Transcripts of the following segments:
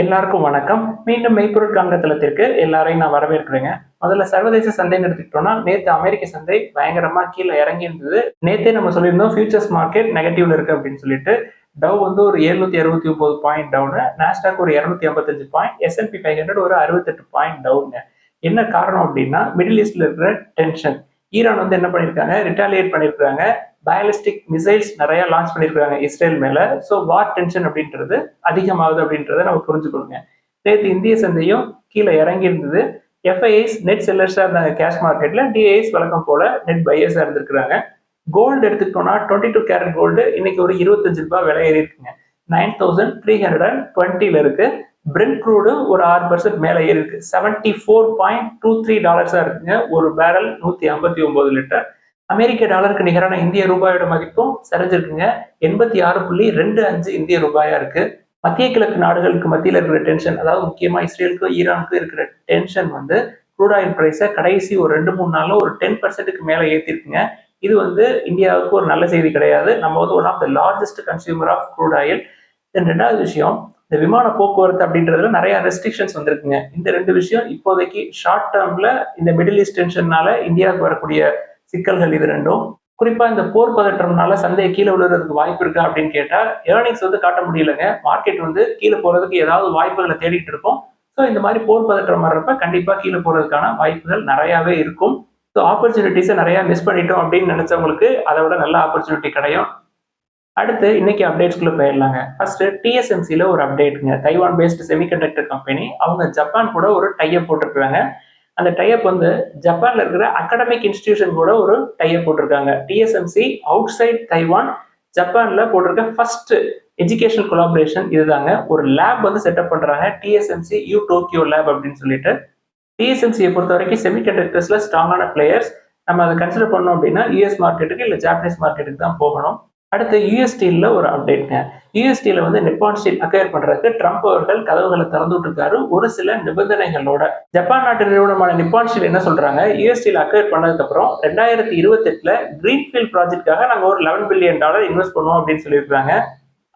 எல்லாருக்கும் வணக்கம். மீண்டும் மெய்ப்பொருள் காங்கத்தளத்திற்கு எல்லாரையும் நான் வரவேற்கிறேங்க. முதல்ல சர்வதேச சந்தைன்னு எடுத்துக்கிட்டோம்னா நேற்று அமெரிக்க சந்தை பயங்கரமா கீழே இறங்கி இருந்தது. நேத்தே நம்ம சொல்லியிருந்தோம் ஃபியூச்சர்ஸ் மார்க்கெட் நெகட்டிவ்ல இருக்கு அப்படின்னு சொல்லிட்டு. டவ் வந்து ஒரு எழுநூத்தி அறுபத்தி ஒன்பது பாயிண்ட் டவுனு நாஸ்டாக் ஒரு இரநூத்தி ஐம்பத்தஞ்சு பாயிண்ட் எஸ்என்பி ஃபைவ் ஹண்ட்ரட் ஒரு அறுபத்தெட்டு பாயிண்ட் டவுனுங்க என்ன காரணம் அப்படின்னா மிடில் ஈஸ்ட்ல இருக்கிற டென்ஷன் ஈரான் வந்து என்ன பண்ணியிருக்காங்க? ரிட்டாலியேட் பண்ணியிருக்காங்க. பயலிஸ்டிக் மிசைல்ஸ் நிறைய லான்ச் பண்ணியிருக்காங்க இஸ்ரேல் மேல. ஸோ வார் டென்ஷன் அப்படின்றது அதிகமாகுது அப்படின்றத நம்ம புரிஞ்சுக்கணுங்க. நேற்று இந்திய சந்தையும் கீழே இறங்கி இருந்தது எஃப்ஐஎஸ் நெட் செல்லர்ஸாக இருந்தாங்க கேஷ் மார்க்கெட்ல டிஐஎஸ் வழக்கம் போல நெட் பையர்ஸாக இருந்திருக்கிறாங்க. கோல்டு எடுத்துக்கிட்டோம்னா டுவெண்ட்டி டூ கேரட் கோல்டு இன்னைக்கு ஒரு இருபத்தஞ்சு ரூபாய் விலை ஏறி இருக்குங்க. Nine thousand three hundred and டுவெண்ட்டில இருக்கு. பிரெண்ட் க்ரூடு ஒரு ஆறு பர்சன்ட் மேலே ஏறி இருக்கு. Seventy four point two three டாலர்ஸாக இருக்குங்க. ஒரு பேரல் நூற்றி ஐம்பத்தி ஒம்பது லிட்டர். அமெரிக்க டாலருக்கு நிகரான இந்திய ரூபாயோட மதிப்பும் சரிஞ்சிருக்குங்க. எண்பத்தி ஆறு புள்ளி ரெண்டு அஞ்சு இந்திய ரூபாயா இருக்கு. மத்திய கிழக்கு நாடுகளுக்கு மத்தியில் இருக்கிற டென்ஷன் அதாவது முக்கியமா இஸ்ரேலுக்கும் ஈரானுக்கும் இருக்கிற டென்ஷன் வந்து க்ரூட் ஆயில் ப்ரைஸை கடைசி ஒரு ரெண்டு மூணு நாளில் ஒரு டென் பர்சன்ட்டுக்கு மேலே ஏற்றிருக்குங்க இது வந்து இந்தியாவுக்கு ஒரு நல்ல செய்தி கிடையாது. நம்ம வந்து one of the largest consumer of crude oil then ரெண்டாவது விஷயம் இந்த விமான போக்குவரத்து அப்படின்றதுல நிறைய ரெஸ்ட்ரிக்ஷன்ஸ் வந்திருக்குங்க. இந்த ரெண்டு விஷயம் இப்போதைக்கு ஷார்ட் டேர்ம்ல இந்த மிடில் ஈஸ்ட் டென்ஷன்னால இந்தியாவுக்கு வரக்கூடிய சிக்கல்கள் இது ரெண்டும் குறிப்பா இந்த போர் பதற்றம்னால சந்தையை கீழே விழுறதுக்கு வாய்ப்பு இருக்கா அப்படின்னு கேட்டா ஏர்னிங்ஸ் வந்து காட்ட முடியலங்க. மார்க்கெட் வந்து கீழே போறதுக்கு ஏதாவது வாய்ப்புகளை தேடிட்டு இருக்கும். ஸோ இந்த மாதிரி போர் பதற்றம் வர்றப்ப கண்டிப்பா கீழே போறதுக்கான வாய்ப்புகள் நிறையாவே இருக்கும். ஸோ ஆப்பர்ச்சுனிட்டிஸை நிறைய மிஸ் பண்ணிட்டோம் அப்படின்னு நினைச்சவங்களுக்கு அதை விட நல்ல ஆப்பர்ச்சுனிட்டி கிடையும். அடுத்து இன்னைக்கு அப்டேட்ஸ்குள்ள போயிடலாங்க. ஃபர்ஸ்ட் டிஎஸ்எம்சியில் ஒரு அப்டேட்டுங்க தைவான் பேஸ்டு செமிகண்டக்டர் கம்பெனி அவங்க ஜப்பான் கூட ஒரு டையை போட்டிருக்காங்க. அந்த டைப் வந்து ஜப்பான்ல இருக்கிற அகாடமிக் இன்ஸ்டிடியூஷன் கூட ஒரு டைப் போட்டிருக்காங்க. டிஎஸ்எம்சி அவுட் சைட் தைவான் ஜப்பான்ல போட்டிருக்க ஃபர்ஸ்ட் எஜுகேஷன் கொலாபரேஷன் இதுதாங்க. ஒரு லேப் வந்து செட்டப் பண்றாங்க. டிஎஸ்எம்சி யூ டோக்கியோ லேப் அப்படின்னு சொல்லிட்டு. டிஎஸ்எம்சியை பொறுத்த வரைக்கும் செமிகண்டக்டர்ஸ்ல ஸ்ட்ராங்கான பிளேயர்ஸ் நம்ம அதை கன்சிடர் பண்ணோம் அப்படின்னா யூஎஸ் மார்க்கெட்டுக்கு இல்லை ஜாப்பனீஸ் மார்க்கெட்டுக்கு தான் போகணும். அடுத்து யூஎஸ்டியில் ஒரு அப்டேட்ங்க யூஎஸ்டியில் வந்து நிப்பான் ஸ்டீல் அக்வயர் பண்ணுறதுக்கு ட்ரம்ப் அவர்கள் கதவுகளை திறந்து விட்டுருக்காரு ஒரு சில நிபந்தனைகளோட ஜப்பான் நாட்டு நிறுவனமான நிப்பான் ஸ்டீல் என்ன சொல்றாங்க? யூஎஸ்டியில் ஸ்டீல் அக்வயர் பண்ணதுக்கு ரெண்டாயிரத்தி இருபத்தெட்டில் எட்டுல கிரீன்ஃபீல்ட் ப்ராஜெக்ட்காக நாங்கள் ஒரு லெவன் பில்லியன் டாலர் இன்வெஸ்ட் பண்ணுவோம் அப்படின்னு சொல்லியிருக்காங்க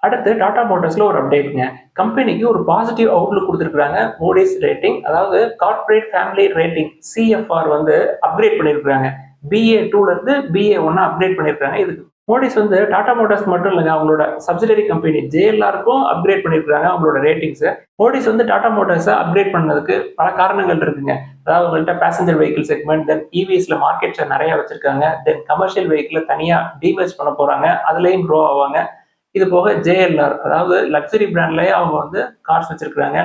அடுத்து டாடா மோட்டர்ஸ்ல ஒரு அப்டேட்ங்க கம்பெனிக்கு ஒரு பாசிட்டிவ் அவுட்லுக் கொடுத்துருக்காங்க மோடிஸ் ரேட்டிங் அதாவது கார்பரேட் ஃபேமிலி ரேட்டிங் சிஎஃப்ஆர் வந்து அப்கிரேட் பண்ணியிருக்காங்க பிஏ டூல இருந்து பிஏ ஒன்னா அப்கிரேட் பண்ணியிருக்காங்க இதுக்கு மோடிஸ் வந்து டாடா மோட்டார்ஸ் மட்டும் இல்லைங்க அவங்களோட சப்சிடரி கம்பெனி ஜேஎல்ஆருக்கும் அப்கிரேட் பண்ணியிருக்காங்க அவங்களோட ரேட்டிங்ஸை மோடிஸ் வந்து டாடா மோட்டார்ஸை அப்கிரேட் பண்ணதுக்கு பல காரணங்கள் இருக்குங்க. அதாவது அவங்கள்ட்ட பேசஞ்சர் வெஹிக்கிள் செக்மெண்ட் தென் இவிஎஸ்ல மார்க்கெட் ஷேர் நிறைய வச்சிருக்காங்க. தென் கமர்ஷியல் வெஹிக்கிள் தனியா டிமெர்ஜ் பண்ண போறாங்க அதுலயும் க்ரோ ஆவாங்க. இது போக ஜேஎல்ஆர் அதாவது லக்ஸரி பிராண்ட்லயே அவங்க வந்து கார்ஸ் வச்சிருக்காங்க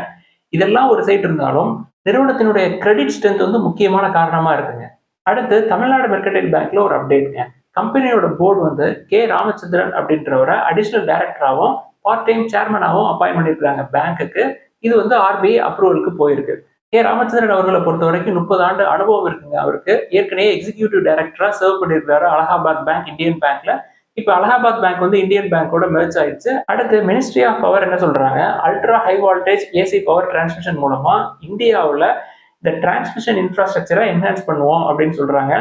இதெல்லாம் ஒரு சைட் இருந்தாலும் நிறுவனத்தினுடைய கிரெடிட் ஸ்ட்ரென்த் வந்து முக்கியமான காரணமா இருக்குங்க. அடுத்து தமிழ்நாடு மெர்கடைல் பேங்க்ல ஒரு அப்டேட்ங்க கம்பெனியோட போர்டு வந்து கே ராமச்சந்திரன் அப்படின்றவரை அடிஷனல் டைரக்டராகவும் பார்ட் டைம் சேர்மனாகவும் அப்பாயின் பண்ணியிருக்காங்க பேங்க்குக்கு. இது வந்து ஆர்பிஐ அப்ரூவலுக்கு போயிருக்கு. கே ராமச்சந்திரன் அவர்களை பொறுத்த வரைக்கும் முப்பது ஆண்டு அனுபவம் இருக்குங்க அவருக்கு. ஏற்கனவே எக்ஸிக்யூட்டிவ் டைரக்டரா சர்வ் பண்ணியிருக்காரு அலகாபாத் பேங்க் இந்தியன் பேங்க்ல. இப்போ அலகாபாத் பேங்க் வந்து இந்தியன் பேங்கோட மெர்ச் ஆயிடுச்சு. அடுத்து மினிஸ்ட்ரி ஆஃப் பவர் என்ன சொல்றாங்க? Ultra high voltage AC power transmission மூலமா இந்தியாவில் இந்த டிரான்ஸ்மிஷன் இன்ஃப்ராஸ்ட்ரக்சரை என்ஹான்ஸ் பண்ணுவோம் அப்படின்னு சொல்றாங்க.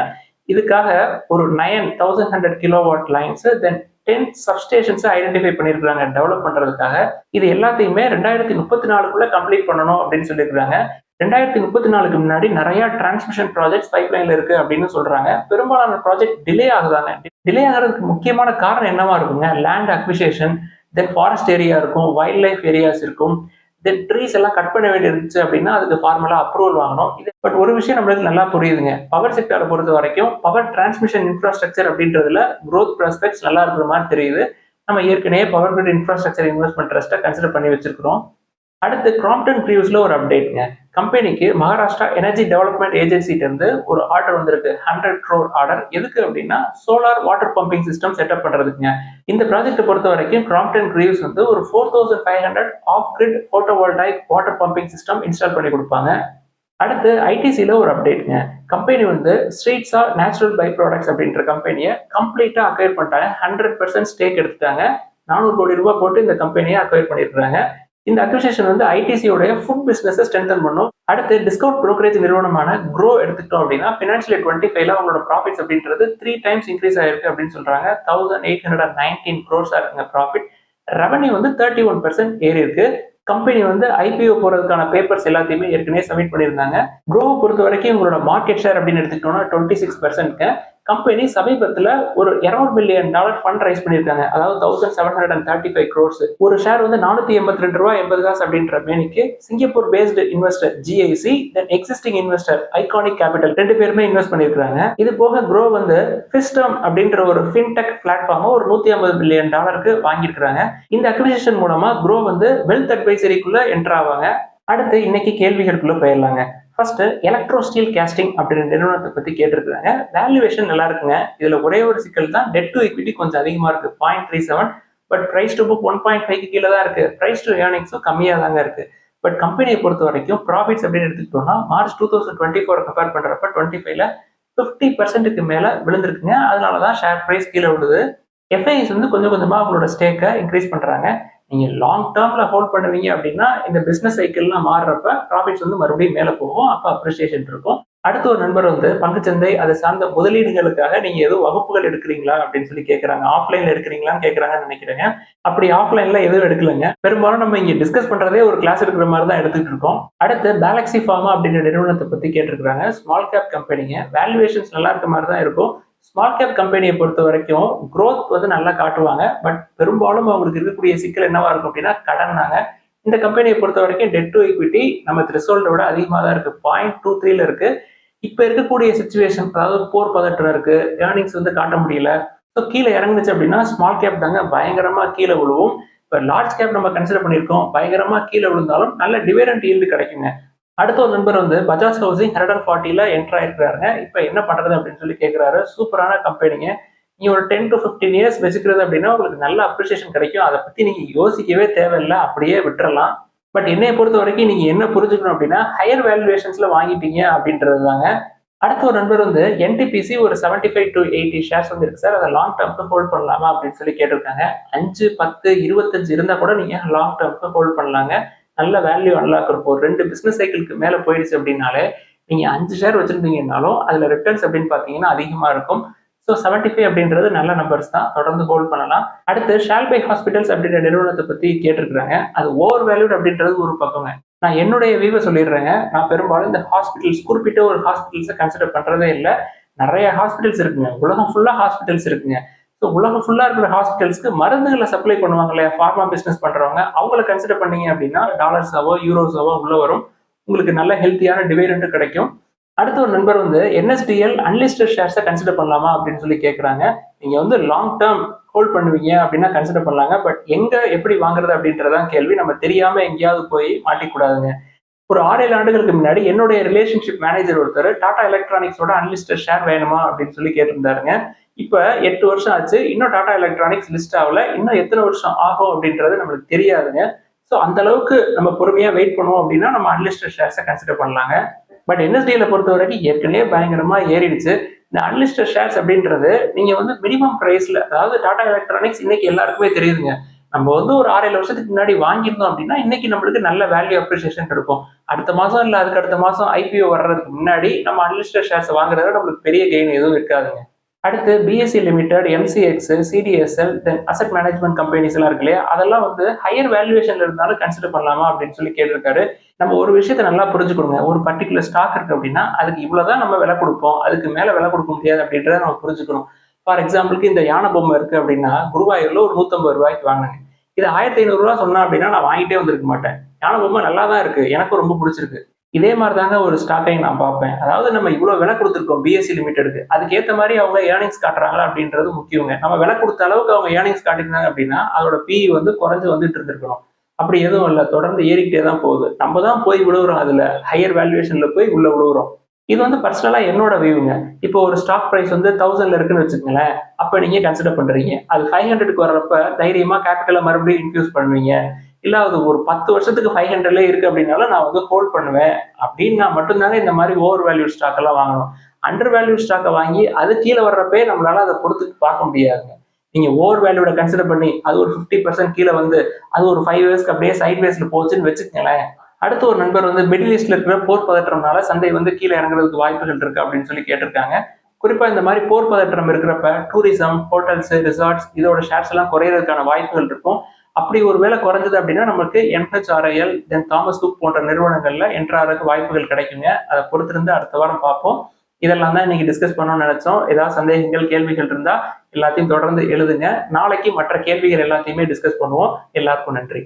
இதுக்காக ஒரு nine thousand hundred kilowatt lines then ten சப்ஸ்டேஷன்ஸை identify பண்ணியிருக்கிறாங்க டெவலப் பண்றதுக்காக. இது எல்லாத்தையுமே ரெண்டாயிரத்தி முப்பத்தி நாலுக்குள்ள கம்ப்ளீட் பண்ணணும் அப்படின்னு சொல்லியிருக்காங்க ரெண்டாயிரத்தி முப்பத்தி நாலுக்கு முன்னாடி நிறைய டிரான்ஸ்மிஷன் ப்ராஜெக்ட்ஸ் பைப்லைன்ல இருக்கு அப்படின்னு சொல்றாங்க. பெரும்பாலான ப்ராஜெக்ட் டிலே ஆகுதாங்க. டிலே ஆகிறதுக்கு முக்கியமான காரணம் என்னவா இருக்குங்க? Land acquisition then forest area இருக்கும் வைல்ட் லைஃப் ஏரியாஸ் இருக்கும். தென் ட்ரீஸ் எல்லாம் கட் பண்ண வேண்டி இருந்துச்சு அப்படின்னா அதுக்கு ஃபார்மலா அப்ரூவல் வாங்கணும். இது பட் ஒரு விஷயம் நம்மளுக்கு நல்லா புரியுதுங்க. பவர் செக்டரை பொறுத்த வரைக்கும் பவர் டிரான்ஸ்மிஷன் இன்ஃப்ராஸ்ட்ரக்சர் அப்படின்றதுல க்ரோத் ப்ராஸ்பெக்ட்ஸ் நல்லா இருக்கிற மாதிரி தெரியுது. நம்ம ஏற்கனவே பவர் கிரிட் இன்ஃப்ராஸ்ட்ரக்சர் இன்வெஸ்ட்மெண்ட் ட்ரஸ்ட்டை கன்சிடர் பண்ணி வச்சிருக்கிறோம். அடுத்து கிராம்டன் கிரியூஸ்ல ஒரு அப்டேட்ங்க கம்பெனிக்கு மகாராஷ்டிரா எனர்ஜி டெவலப்மெண்ட் ஏஜென்சிட்ட இருந்து ஒரு ஆர்டர் வந்திருக்கு. ஹண்ட்ரட் க்ரோர் ஆர்டர் எதுக்கு அப்படின்னா solar water pumping system setup பண்றதுக்குங்க. இந்த ப்ராஜெக்ட்டை பொறுத்த வரைக்கும் கிராம்டன் கிரியூஸ் வந்து ஒரு four thousand five hundred off grid photovoltaic water pumping system install பண்ணி கொடுப்பாங்க. அடுத்து ஐடிசியில் ஒரு அப்டேட்ங்க கம்பெனி வந்து ஸ்ட்ரீட்ஸா நேச்சுரல் பை ப்ராடக்ட்ஸ் அப்படின்ற கம்பெனியை கம்ப்ளீட்டாக அக்வயர் பண்ணிட்டாங்க. ஹண்ட்ரட் பர்சன்ட் ஸ்டேக் எடுத்துட்டாங்க. நானூறு கோடி ரூபாய் போட்டு இந்த கம்பெனியை அக்வயர் பண்ணியிருக்காங்க இந்த அக்விசேஷன் வந்து ஐடிசியோடைய ஃபுட் பிசினஸை ஸ்ட்ரென்தன் பண்ணும். அடுத்து டிஸ்கவுண்ட் ப்ரோக்கரேஜ் நிறுவனமான க்ரோ எடுத்துக்கிட்டோம் அப்படின்னா ஃபினான்ஷியல் டுவெண்ட்டி ஃபைவ்ல அவங்களோட ப்ராஃபிட்ஸ் அப்படின்றது த்ரீ டைம்ஸ் இன்க்ரீஸ் ஆயிருக்கு அப்படின்னு சொல்றாங்க. Thousand eight hundred and nineteen க்ரோர்ஸா இருக்குங்க ப்ராஃபிட் ரெவன்யூ வந்து தேர்ட்டி ஒன் பர்சன்ட் ஏறி இருக்கு. கம்பெனி வந்து ஐபிஓ போறதுக்கான பேப்பர்ஸ் எல்லாத்தையுமே ஏற்கனவே சப்மிட் பண்ணியிருந்தாங்க. க்ரோவை பொறுத்த வரைக்கும் உங்களோட மார்க்கெட் ஷேர் அப்படின்னு எடுத்துக்கிட்டோம்னா டுவெண்ட்டி சிக்ஸ் பர்சன்ட்க்கு கம்பெனி சமீபத்தில் ஒரு இரநூறு மில்லியன் டாலர் ஃபண்ட் ரைஸ் பண்ணியிருக்காங்க. அதாவது thousand seven hundred and thirty five crores ஒரு ஷேர் வந்து நானூற்றி எண்பத்தி ரெண்டு ரூபா எண்பது காசு அப்படின்ற மேனிக்கு Singapore based investor GIC then existing investor Iconic Capital ரெண்டு பேருமே இன்வெஸ்ட் பண்ணியிருக்காங்க இது போக க்ரோ வந்து ஃபிஸ்டம் அப்படின்ற ஒரு ஃபின்டெக் பிளாட்ஃபார்மை ஒரு நூற்றி ஐம்பது மில்லியன் டாலருக்கு வாங்கியிருக்கிறாங்க. இந்த அக்விசிஷன் மூலமா க்ரோ வந்து வெல்த் அட்வைசரிக்குள்ள என்ட்ராவாங்க ஆவாங்க. அடுத்து இன்னைக்கு கேள்விகளுக்குள்ள போயிடலாங்க. ஃபர்ஸ்ட் எலக்ட்ரோ ஸ்டீல் கேஸ்டிங் அப்படின்ற நிறுவனத்தை பத்தி கேட்டிருக்காங்க வேல்யூவேஷன் நல்லா இருக்குங்க. இதுல ஒரே ஒரு சிக்கல் தான் டெட் டு equity கொஞ்சம் அதிகமா இருக்கு. Point three seven but price to book one point five கீழே தான் இருக்கு. பிரைஸ் டு ஏர்னிங்ஸும் கம்மியாக தாங்க இருக்கு. பட் கம்பெனியை பொறுத்த வரைக்கும் ப்ராஃபிட்ஸ் அப்படின்னு எடுத்துக்கிட்டோம்னா March two thousand twenty four compare பண்றப்ப டுவெண்ட்டி ஃபைவ்ல ஃபிஃப்டி பர்சன்ட்டுக்கு மேல விழுந்திருக்குங்க. அதனால தான் ஷேர் பிரைஸ் கீழே விழுது. எஃப்ஐஎஸ் வந்து கொஞ்சம் கொஞ்சமா அவங்களோட ஸ்டேக்கை இன்க்ரீஸ் பண்றாங்க. நீங்கள் லாங் டேர்மில் ஹோல்ட் பண்ணுவீங்க அப்படின்னா இந்த பிஸ்னஸ் சைக்கிள்லாம் மாறுறப்ப ப்ராஃபிட்ஸ் வந்து மறுபடியும் மேலே போகும். அப்போ அப்ரிசியேஷன் இருக்கும். அடுத்த ஒரு நண்பர் வந்து பங்குச்சந்தை அதை சார்ந்த முதலீடுகளுக்காக நீங்க எதுவும் வகுப்புகள் எடுக்கிறீங்களா அப்படின்னு சொல்லி கேட்கறாங்க ஆஃப்லைன்ல எடுக்கிறீங்களான்னு கேட்கறாங்கன்னு நினைக்கிறேங்க. அப்படி ஆஃப்லைன்ல எதுவும் எடுக்கலங்க. பெரும்பாலும் நம்ம இங்க டிஸ்கஸ் பண்றதே ஒரு கிளாஸ் எடுக்கிற மாதிரி தான் எடுத்துட்டு இருக்கோம். அடுத்து பேலக்ஸி ஃபார்மா அப்படின்ற நிறுவனத்தை பத்தி கேட்டிருக்கிறாங்க. ஸ்மால் கேப் கம்பெனிங்க வேல்யூவேஷன்ஸ் நல்லா இருக்க மாதிரி தான் இருக்கும். ஸ்மார்ட் கேப் கம்பெனியை பொறுத்த வரைக்கும் க்ரோத் வந்து நல்லா காட்டுவாங்க. பட் பெரும்பாலும் அவங்களுக்கு இருக்கக்கூடிய சிக்கல் என்னவா இருக்கும் அப்படின்னா கடன் தாங்க இந்த கம்பெனியை பொறுத்த வரைக்கும் டெட் டு ஈக்விட்டி நம்ம த்ரெஷோல்டை விட அதிகமாக தான் இருக்கு. பாயிண்ட் டூ த்ரீல இருக்கு. இப்போ இருக்கக்கூடிய சுச்சுவேஷன் அதாவது போர் பதற்றம் இருக்கு. ஏர்னிங்ஸ் வந்து காட்ட முடியல. ஸோ கீழே இறங்குனுச்சு அப்படின்னா ஸ்மால் கேப் தாங்க பயங்கரமாக கீழே விழுவும். இப்போ லார்ஜ் கேப் நம்ம கன்சிடர் பண்ணியிருக்கோம். பயங்கரமாக கீழே விழுந்தாலும் நல்ல டிவைடன் ஈல்டு கிடைக்குங்க. அடுத்த ஒரு நண்பர் வந்து பஜாஜ் ஹவுசிங் ஹண்ட்ரட் அண்ட் ஃபார்ட்டியில் என்டர் ஆயிருக்காருங்க இப்போ என்ன பண்றது அப்படின்னு சொல்லி கேட்குறாரு சூப்பரான கம்பெனிங்க நீ ஒரு டென் டு ஃபிஃப்டீன் இயர்ஸ் வச்சுக்கிறது அப்படின்னா உங்களுக்கு நல்ல அப்ரிசியேஷன் கிடைக்கும். அதை பத்தி நீங்க யோசிக்கவே தேவையில்லை. அப்படியே விட்டுறலாம். பட் என்னைய பொறுத்த வரைக்கும் நீங்க என்ன புரிஞ்சுக்கணும் அப்படின்னா ஹையர் வேல்யூவேஷன்ஸ்ல வாங்கிட்டீங்க அப்படின்றது தாங்க அடுத்த ஒரு நண்பர் வந்து என்டிபிசி ஒரு seventy five to eighty shares வந்து இருக்கு சார். அதை லாங் டேர்ம்க்கு ஹோல்ட் பண்ணலாமா அப்படின்னு சொல்லி கேட்டிருக்காங்க. அஞ்சு பத்து இருபத்தஞ்சு இருந்தா கூட நீங்க லாங் டேர்ம்க்கு ஹோல்ட் பண்ணலாங்க. நல்ல வேல்யூ அன்லாக் இருக்கும். ரெண்டு பிசினஸ் சைக்கிளுக்கு மேலே போயிடுச்சு அப்படின்னாலே நீங்கள் அஞ்சு ஷேர் வச்சுருந்தீங்கன்னாலும் அதில் ரிட்டர்ன்ஸ் அப்படின்னு பார்த்தீங்கன்னா அதிகமாக இருக்கும். ஸோ செவன்டி ஃபைவ் அப்படின்றது நல்ல நம்பர்ஸ் தான். தொடர்ந்து ஹோல்ட் பண்ணலாம். அடுத்து ஷால்பை ஹாஸ்பிட்டல்ஸ் அப்படின்ற நிறுவனத்தை பற்றி கேட்டிருக்கிறாங்க. அது ஓவர் வேல்யூட் அப்படின்றது ஒரு பக்கங்க நான் என்னுடைய வியூவை சொல்லிடுறேங்க. நான் பெரும்பாலும் இந்த ஹாஸ்பிட்டல்ஸ் குறிப்பிட்ட ஒரு ஹாஸ்பிட்டல்ஸை கன்சிடர் பண்ணுறதே இல்லை. நிறைய ஹாஸ்பிட்டல்ஸ் இருக்குங்க. உலகம் ஃபுல்லாக ஹாஸ்பிட்டல்ஸ் இருக்குங்க. ஸோ உலகம் ஃபுல்லாக இருக்கிற ஹாஸ்பிட்டல்ஸ்க்கு மருந்துகளை சப்ளை பண்ணுவாங்க இல்லையா ஃபார்மா பிஸ்னஸ் பண்ணுறவங்க அவங்கள கன்சிடர் பண்ணீங்க அப்படின்னா டாலர்ஸாவோ யூரோஸாவோ உள்ள வரும். உங்களுக்கு நல்ல ஹெல்த்தியான டிவைடெண்ட் கிடைக்கும். அடுத்த ஒரு நண்பர் வந்து என்எஸ்டிஎல் அன்லிஸ்டட் ஷேர்ஸை கன்சிடர் பண்ணலாமா அப்படின்னு சொல்லி கேட்குறாங்க நீங்கள் வந்து லாங் டேர்ம் ஹோல்ட் பண்ணுவீங்க அப்படின்னா கன்சிடர் பண்ணலாங்க. பட் எங்க எப்படி வாங்குறது அப்படின்றதான் கேள்வி. நம்ம தெரியாமல் எங்கேயாவது போய் மாட்டிக்கூடாதுங்க. ஒரு ஆறேழு ஆண்டுகளுக்கு முன்னாடி என்னுடைய ரிலேஷன்ஷிப் மேனேஜர் ஒருத்தர் டாடா எலக்ட்ரானிக்ஸோட அன்லிஸ்டட் ஷேர் வேணுமா அப்படின்னு சொல்லி கேட்டிருந்தாருங்க. இப்போ எட்டு வருஷம் ஆச்சு. இன்னும் டாடா எலக்ட்ரானிக்ஸ் லிஸ்ட் ஆகல. இன்னும் எத்தனை வருஷம் ஆகும் அப்படின்றது நம்மளுக்கு தெரியாதுங்க. ஸோ அந்த அளவுக்கு நம்ம பொறுமையா வெயிட் பண்ணுவோம் அப்படின்னா நம்ம அன்லிஸ்டட் ஷேர்ஸை கன்சிடர் பண்ணலாங்க. பட் என்எஸ்டியில் பொறுத்த வரைக்கும் ஏற்கனவே பயங்கரமா ஏறிடுச்சு. இந்த அன்லிஸ்டட் ஷேர்ஸ் அப்படின்றது நீங்க வந்து மினிமம் ப்ரைஸில் அதாவது டாடா எலக்ட்ரானிக்ஸ் இன்னைக்கு எல்லாருக்குமே தெரியுதுங்க. நம்ம வந்து ஒரு ஆறு ஏழு வருஷத்துக்கு முன்னாடி வாங்கியிருந்தோம் அப்படின்னா இன்னைக்கு நம்மளுக்கு நல்ல வேல்யூ அப்ரிசியேஷன் கிடைக்கும். அடுத்த மாசம் இல்லை அதுக்கு அடுத்த மாசம் ஐபிஓ வர்றதுக்கு முன்னாடி நம்ம அன்லிஸ்டட் ஷேர்ஸ் வாங்குறது நம்மளுக்கு பெரிய கெயின் எதுவும் இருக்காதுங்க. அடுத்து BSE limited MCX CDSL then asset management companies எல்லாம் இருக்கு இல்லையா அதெல்லாம் வந்து ஹையர் வேல்யூவேஷன்ல இருந்தாலும் கன்சிடர் பண்ணலாமா அப்படின்னு சொல்லி கேட்டிருக்காரு. நம்ம ஒரு விஷயத்த நல்லா புரிஞ்சுக்கணுங்க. ஒரு பர்டிகுலர் ஸ்டாக் இருக்கு அப்படின்னா அதுக்கு இவ்வளவுதான் நம்ம விலை கொடுப்போம். அதுக்கு மேல விலை கொடுக்க முடியாது அப்படின்றத நம்ம புரிஞ்சுக்கணும். ஃபார் எக்ஸாம்பிளுக்கு இந்த யானை பொம்மை இருக்கு அப்படின்னா குருவாயூர்ல ஒரு நூத்தம்பது ரூபாய்க்கு வாங்கினேன். இது ஆயிரத்தி ஐநூறுரூவா சொன்னா அப்படின்னா நான் வாங்கிட்டே வந்திருக்க மாட்டேன். யானை பொம்மை நல்லா தான் இருக்கு. எனக்கும் ரொம்ப பிடிச்சிருக்கு. இதே மாதிரி தாங்க ஒரு ஸ்டாக்கையும் நான் பார்ப்பேன். அதாவது நம்ம இவ்வளோ விலை கொடுத்துருக்கோம் பிஎஸ்சி லிமிட்டெடுக்கு அதுக்கேற்ற மாதிரி அவங்க ஏர்னிங்ஸ் காட்டுறாங்களா அப்படின்றது முக்கியங்க. நம்ம விலை கொடுத்த அளவுக்கு அவங்க ஏர்னிங்ஸ் காட்டிருந்தாங்க அப்படின்னா அதோட பி வந்து குறைஞ்சு வந்துட்டு இருந்திருக்கணும். அப்படி எதுவும் இல்லை. தொடர்ந்து ஏறிக்கிட்டே தான் போகுது. நம்ம தான் போய் விழுவுறோம் அதில். ஹையர் வேல்யூவேஷனில் போய் உள்ளே விழுவுறோம். இது வந்து பர்சனலாக என்னோட வியூங்க இப்போ ஒரு ஸ்டாக் ப்ரைஸ் வந்து தௌசண்ட்ல இருக்குன்னு வச்சுக்கோங்களேன். அப்போ நீங்கள் கன்சிடர் பண்ணுறீங்க அது ஃபைவ் ஹண்ட்ரடுக்கு வர்றப்ப தைரியமாக கேபிட்டலை மறுபடியும் இன்க்யூஸ் பண்ணுவீங்க. இல்லை அது ஒரு பத்து வருஷத்துக்கு ஃபைவ் ஹண்ட்ரட்ல இருக்கு அப்படின்னாலும் நான் வந்து ஹோல்ட் பண்ணுவேன். அப்படின்னு நான் மட்டும்தாங்க இந்த மாதிரி ஓவர் வேல்யூ ஸ்டாக் எல்லாம் வாங்கணும். அண்டர் வேல்யூ ஸ்டாக்கை வாங்கி அது கீழே வர்றப்பே நம்மளால அதை பொறுத்து பார்க்க முடியாதுங்க நீங்க ஓவர் வேல்யூட கன்சிடர் பண்ணி அது ஒரு ஃபிஃப்டி பர்சன்ட் கீழே வந்து அது ஒரு ஃபைவ் இயர்ஸ்க்கு அப்படியே சைட் வேஸ்ல போச்சுன்னு வச்சுக்கங்களேன். அடுத்த ஒரு நண்பர் வந்து மிடில் ஈஸ்ட்ல இருக்கிற போர் பதற்றம்னால சந்தை வந்து கீழே இறங்குறதுக்கு வாய்ப்புகள் இருக்கு அப்படின்னு சொல்லி கேட்டிருக்காங்க. குறிப்பா இந்த மாதிரி போர் பதற்றம் இருக்கிறப்ப டூரிசம் ஹோட்டல்ஸ் ரிசார்ட்ஸ் இதோட ஷேர்ஸ் எல்லாம் குறையறதுக்கான வாய்ப்புகள் இருக்கும். அப்படி ஒரு வேலை குறைஞ்சது அப்படின்னா நமக்கு என்ஹெச்ஆர்ஐஎல் தென் தாமஸ் குக் போன்ற நிறுவனங்கள்ல என்ட்ராறதுக்கு வாய்ப்புகள் கிடைக்குங்க. அதை பொறுத்திருந்து அடுத்த வாரம் பார்ப்போம். இதெல்லாம் தான் இன்னைக்கு டிஸ்கஸ் பண்ணணும்னு நினைச்சோம். ஏதாவது சந்தேகங்கள் கேள்விகள் இருந்தா எல்லாத்தையும் தொடர்ந்து எழுதுங்க. நாளைக்கு மற்ற கேள்விகள் எல்லாத்தையுமே டிஸ்கஸ் பண்ணுவோம். எல்லாருக்கும் நன்றி.